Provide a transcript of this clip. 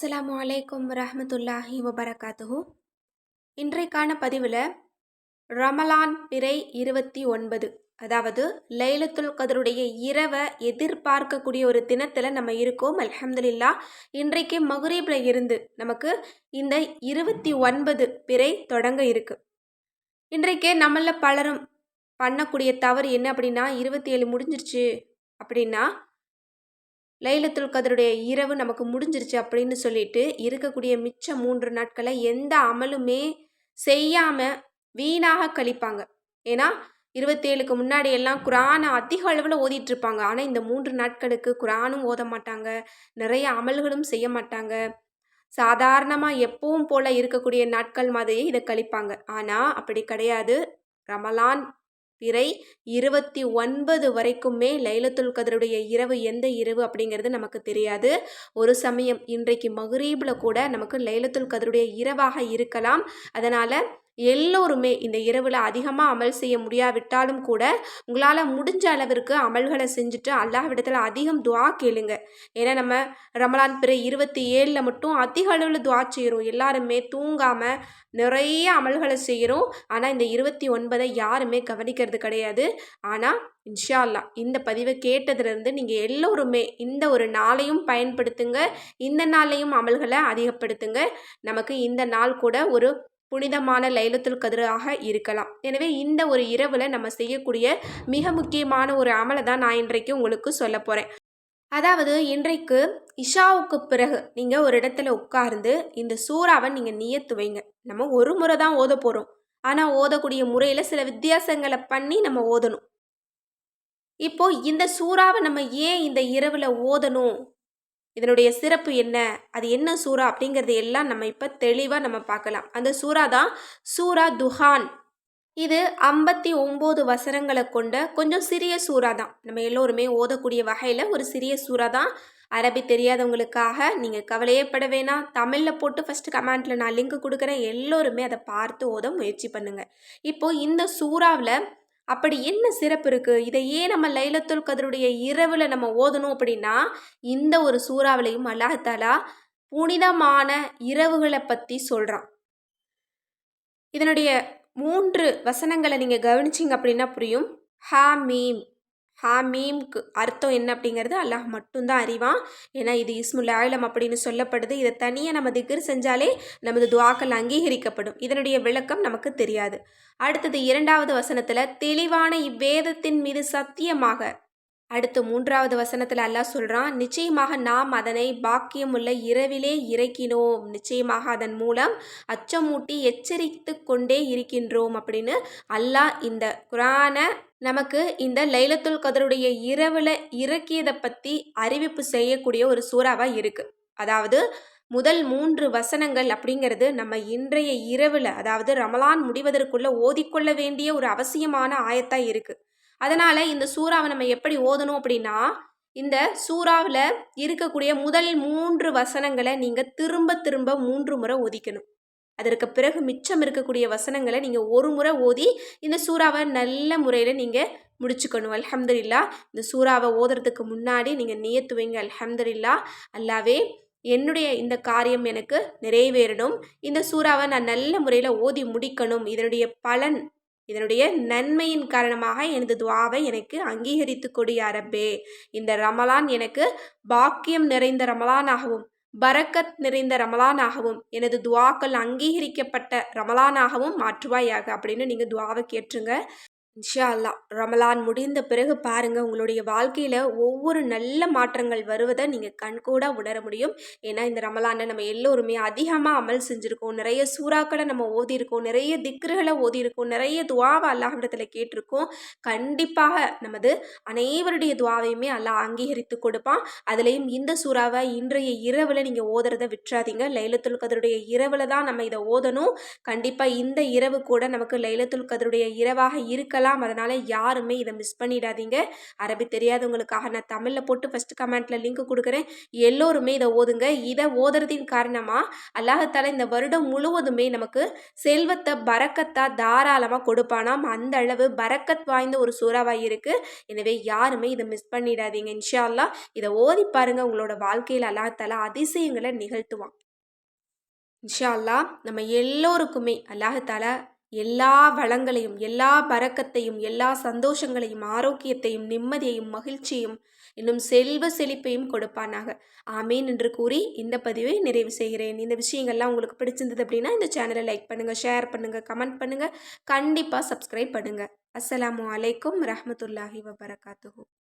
அஸ்ஸலாமு அலைக்கும் வரஹ்மத்துல்லாஹி வபரகாத்துஹு. இன்றைக்கான பதிவில் ரமலான் பிறை இருபத்தி ஒன்பது அதாவது லைலத்துல் கதருடைய இரவை எதிர்பார்க்கக்கூடிய ஒரு தினத்தில் நம்ம இருக்கோம் அலமதுல்லா இன்றைக்கு மகுரீபில் இருந்து நமக்கு இந்த இருபத்தி ஒன்பது பிறை தொடங்க இருக்கு. இன்றைக்கே நம்மள பலரும் பண்ணக்கூடிய தவறு என்ன அப்படின்னா இருபத்தி ஏழு முடிஞ்சிருச்சு அப்படின்னா லைலத்துல் கதருடைய இரவு நமக்கு முடிஞ்சிருச்சு அப்படின்னு சொல்லிட்டு இருக்கக்கூடிய மிச்ச மூன்று நாட்களை எந்த அமலுமே செய்யாமல் வீணாக கழிப்பாங்க. ஏன்னா இருபத்தேழுக்கு முன்னாடி எல்லாம் குரானை அதிக அளவில் ஓதிட்டு இருப்பாங்க. ஆனால் இந்த மூன்று நாட்களுக்கு குரானும் ஓத மாட்டாங்க. நிறைய அமல்களும் செய்ய மாட்டாங்க. சாதாரணமாக எப்பவும் போல் இருக்கக்கூடிய நாட்கள் மாதிரியே இதை கழிப்பாங்க. ஆனால் அப்படி கிடையாது. ரமலான் பிறை இருபத்தி ஒன்பது வரைக்குமே லைலத்துல் கதருடைய இரவு எந்த இரவு அப்படிங்கிறது நமக்கு தெரியாது. ஒரு சமயம் இன்றைக்கு மகுரீபில் கூட நமக்கு லைலத்துல் கதருடைய இரவாக இருக்கலாம். அதனால் எல்லோருமே இந்த இரவில் அதிகமாக அமல் செய்ய முடியாவிட்டாலும் கூட உங்களால் முடிஞ்ச அளவிற்கு அமல்களை செஞ்சுட்டு அல்லாஹ்விடத்தில் அதிகம் துவா கேளுங்க. ஏன்னா நம்ம ரமலான் பிற இருபத்தி ஏழில் மட்டும் அதிக அளவில் துவா செய்கிறோம் எல்லாருமே தூங்காமல் நிறைய அமல்களை செய்கிறோம் ஆனால் இந்த இருபத்தி ஒன்பதை யாருமே கவனிக்கிறது கிடையாது. ஆனால் இன்ஷா அல்லா இந்த பதிவை கேட்டதுலேருந்து நீங்கள் எல்லோருமே இந்த ஒரு நாளையும் பயன்படுத்துங்க. இந்த நாளையும் அமல்களை அதிகப்படுத்துங்க. நமக்கு இந்த நாள் கூட ஒரு புனிதமான லைலத்துல் கதிராக இருக்கலாம். எனவே இந்த ஒரு இரவில் நம்ம செய்யக்கூடிய மிக முக்கியமான ஒரு அமலை தான் நான் இன்றைக்கு உங்களுக்கு சொல்ல போகிறேன் அதாவது இன்றைக்கு இஷாவுக்கு பிறகு நீங்கள் ஒரு இடத்துல உட்கார்ந்து இந்த சூறாவை நீங்கள் நியத்து வைங்க. நம்ம ஒரு முறை தான் ஓத போகிறோம் ஆனால் ஓதக்கூடிய முறையில் சில வித்தியாசங்களை பண்ணி நம்ம ஓதணும். இப்போது இந்த சூறாவை நம்ம ஏன் இந்த இரவில் ஓதணும்? இதனுடைய சிறப்பு என்ன? அது என்ன சூறா? அப்படிங்கிறது எல்லாம் நம்ம இப்போ தெளிவாக நம்ம பார்க்கலாம். அந்த சூறா தான் சூரா துஹான். இது ஐம்பத்தி ஒம்பது வசனங்களை கொண்ட கொஞ்சம் சிறிய சூறா தான். நம்ம எல்லோருமே ஓதக்கூடிய வகையில் ஒரு சிறிய சூறா தான். அரபி தெரியாதவங்களுக்காக நீங்கள் கவலையே பட வேணாம். தமிழில் போட்டு ஃபஸ்ட்டு கமெண்ட்டில் நான் லிங்க் கொடுக்குறேன். எல்லோருமே அதை பார்த்து ஓத முயற்சி பண்ணுங்கள் இப்போது இந்த சூறாவில் அப்படி என்ன சிறப்பு இருக்குது இதை ஏன் நம்ம லைலத்துல் கதருடைய இரவில் நம்ம ஓதணும் அப்படின்னா இந்த ஒரு சூறாவிலையும் அல்லாஹாலா புனிதமான இரவுகளை பற்றி சொல்கிறான் இதனுடைய மூன்று வசனங்களை நீங்கள் கவனிச்சிங்க அப்படின்னா புரியும். ஹா மீம் ஹாமீம்க்கு அர்த்தம் என்ன அப்படிங்கிறது அல்லாஹ் மட்டும்தான் அறிவான். ஏன்னா இது இஸ்முல் ஆயிலம் அப்படின்னு சொல்லப்படுது. இதை தனியாக நம்ம திக்ர் செஞ்சாலே நமது துவாக்கள் அங்கீகரிக்கப்படும். இதனுடைய விளக்கம் நமக்கு தெரியாது. அடுத்தது இரண்டாவது வசனத்தில் தெளிவான இவ்வேதத்தின் மீது சத்தியமாக அடுத்து மூன்றாவது வசனத்தில் அல்லாஹ் சொல்கிறான் நிச்சயமாக நாம் அதனை பாக்கியமுள்ள இரவிலே இறக்கினோம். நிச்சயமாக அதன் மூலம் அச்சமூட்டி எச்சரித்து கொண்டே இருக்கின்றோம் அப்படின்னு அல்லாஹ் இந்த குரானை நமக்கு இந்த லைலத்துல் கதருடைய இரவில் இறக்கியதை பற்றி அறிவிப்பு செய்யக்கூடிய ஒரு சூறாவாக இருக்குது அதாவது முதல் மூன்று வசனங்கள் அப்படிங்கிறது நம்ம இன்றைய இரவில் அதாவது ரமலான் முடிவதற்குள்ளே ஓதிக்கொள்ள வேண்டிய ஒரு அவசியமான ஆயத்தாக இருக்குது அதனால் இந்த சூறாவை நம்ம எப்படி ஓதணும் அப்படின்னா இந்த சூறாவில் இருக்கக்கூடிய முதல் மூன்று வசனங்களை நீங்கள் திரும்ப திரும்ப மூன்று முறை ஒதிக்கணும் அதற்கு பிறகு மிச்சம் இருக்கக்கூடிய வசனங்களை நீங்கள் ஒரு முறை ஓதி இந்த சூறாவை நல்ல முறையில் நீங்கள் முடிச்சுக்கணும். அல்ஹம்துல்லா இந்த சூறாவை ஓதுறதுக்கு முன்னாடி நீங்கள் நியத்துவீங்க அல்ஹம்துல்லா அல்லாவே என்னுடைய இந்த காரியம் எனக்கு நிறைவேறணும். இந்த சூறாவை நான் நல்ல முறையில் ஓதி முடிக்கணும். இதனுடைய பலன் இதனுடைய நன்மையின் காரணமாக எனது துவாவை எனக்கு அங்கீகரித்து கொடு அரபே இந்த ரமலான் எனக்கு பாக்கியம் நிறைந்த ரமலானாகவும் பரக்கத் நிறைந்த ரமலானாகவும் எனது துவாக்கள் அங்கீகரிக்கப்பட்ட ரமலானாகவும் மாற்றுவாயாக அப்படின்னு நீங்கள் துவாவை கேட்டுருங்க. இன்ஷா அல்லா ரமலான் முடிந்த பிறகு பாருங்கள் உங்களுடைய வாழ்க்கையில் ஒவ்வொரு நல்ல மாற்றங்கள் வருவதை நீங்கள் கண்கூட உணர முடியும். ஏன்னா இந்த ரமலானை நம்ம எல்லோருமே அதிகமாக அமல் செஞ்சுருக்கோம். நிறைய சூறாக்களை நம்ம ஓதியிருக்கோம். நிறைய திக்ருகளை ஓதியிருக்கோம். நிறைய துவாவை அல்லாஹிடத்தில் கேட்டிருக்கோம். கண்டிப்பாக நமது அனைவருடைய துவாவையுமே அல்லாஹ் அங்கீகரித்து கொடுப்பான். அதுலேயும் இந்த சூறாவை இன்றைய இரவில் நீங்கள் ஓதுறத விட்டுறாதீங்க. லைலத்துல் கதருடைய இரவில் தான் நம்ம இதை ஓதணும். கண்டிப்பாக இந்த இரவு கூட நமக்கு லைலத்துல் கதருடைய இரவாக இருக்கலாம். ஓதலாம் அதனால் யாருமே இதை மிஸ் பண்ணிடாதீங்க. அரபி தெரியாதவங்களுக்காக நான் தமிழில் போட்டு ஃபஸ்ட்டு கமெண்ட்டில் லிங்க் கொடுக்குறேன். எல்லோருமே இதை ஓதுங்க. இதை ஓதுறதின் காரணமாக அல்லாஹத்தால் இந்த வருடம் முழுவதுமே நமக்கு செல்வத்தை பறக்கத்தா தாராளமாக கொடுப்பானாம். அந்த அளவு பறக்கத் வாய்ந்த ஒரு சூறாவாக இருக்குது எனவே யாருமே இதை மிஸ் பண்ணிடாதீங்க. இன்ஷா அல்லாஹ் இதை ஓதி பாருங்கள் உங்களோட வாழ்க்கையில் அல்லாஹத்தால அதிசயங்களை நிகழ்த்துவான். இன்ஷா அல்லாஹ் நம்ம எல்லோருக்குமே அல்லாஹத்தால எல்லா வளங்களையும் எல்லா பறக்கத்தையும் எல்லா சந்தோஷங்களையும் ஆரோக்கியத்தையும் நிம்மதியையும் மகிழ்ச்சியும் இன்னும் செல்வ செழிப்பையும் கொடுப்பானாக. ஆமீன் என்று கூறி இந்த பதிவை நிறைவு செய்கிறேன். இந்த விஷயங்கள்லாம் உங்களுக்கு பிடிச்சிருந்தது அப்படின்னா இந்த சேனலை லைக் பண்ணுங்கள் ஷேர் பண்ணுங்கள் கமெண்ட் பண்ணுங்கள் கண்டிப்பாக சப்ஸ்கிரைப் பண்ணுங்கள் அஸ்ஸலாமு அலைக்கும் ரஹமத்துல்லாஹி வபரகாத்துஹூ.